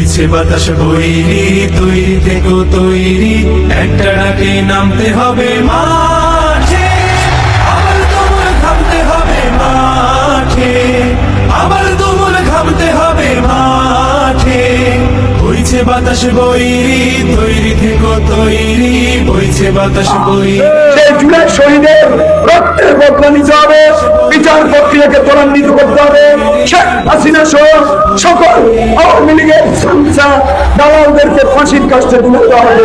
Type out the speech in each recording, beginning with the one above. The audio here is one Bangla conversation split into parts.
বইছে বাতাস বইরি তৈরি থেকো তৈরি। একটা ডাকে নামতে হবে মাঠে বইছে বাতাস বইরি তৈরি থেকো তৈরি বইছে বাতাস বইরি সেই জুলাই শহীদের রক্তের বদলা নিতে হবে বিচার প্রক্রিয়াকে ত্বরান্বিত করতে হবে। শেখ হাসিনা সহ সকল আওয়ামী লীগের সংসা দালালদেরকে ফাঁসির কাছে তুলে দেওয়া হবে।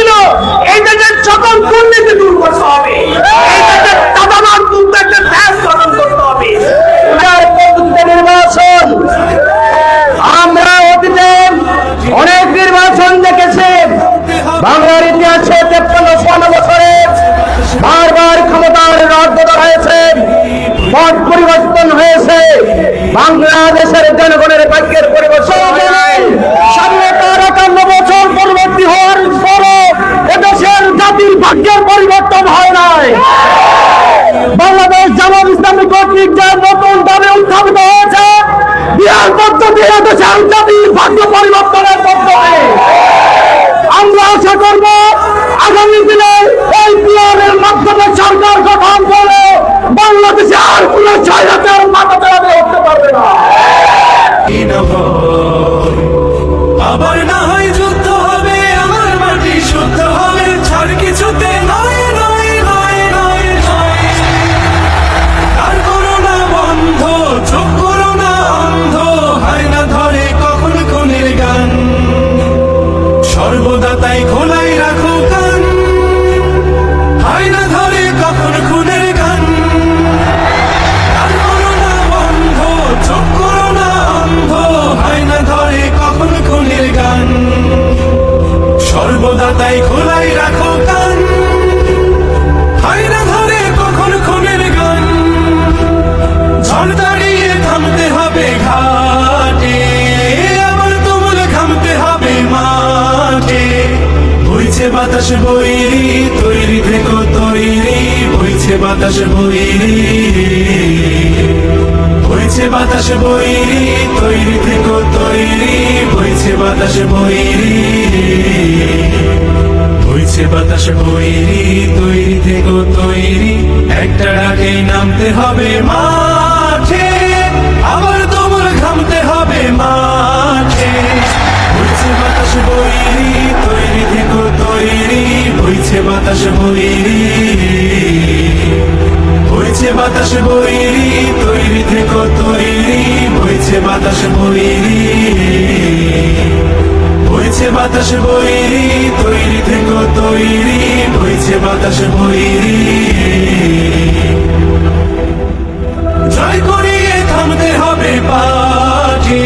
ইতিহাসে তেপ্পান্ন চুয়ান্ন বছরে। বারবার ক্ষমতার রাজনীতি হয়েছে। পথ পরিবর্তন হয়েছে। বাংলাদেশের জনগণের ভাগ্যের পরিবর্তন। স্বাধীনতার একান্ন বছর পরবর্তী হওয়ার পরও এদেশের জাতির ভাগ্যের পরিবর্তন হয় নাই। বাংলাদেশ জামাত ইসলামী কর্তৃক সরকার গঠন করে বাংলাদেশে আর কোন ছয়রাতের মাথা চালাতে উঠতে পারবে না। আবার না বাতাস বইরি, তৈরি থেকো, তৈরি। বইছে বাতাস বইরি। বইছে বাতাস বইরি, তৈরি থেকো, তৈরি। বইছে বাতাস বইরি। বইছে বাতাস বইরি, তৈরি থেকো, তৈরি। একটা ডাকে নামতে হবে মাঠে বইছে বাতাস বইরি তৈরি থেকো তৈরি। বইছে বাতাস বইরি বইছে বাতাস বইরি তৈরি থেকো তৈরি। বইছে বাতাস বইরি জয় করিয়ে থামতে হবে পাঠে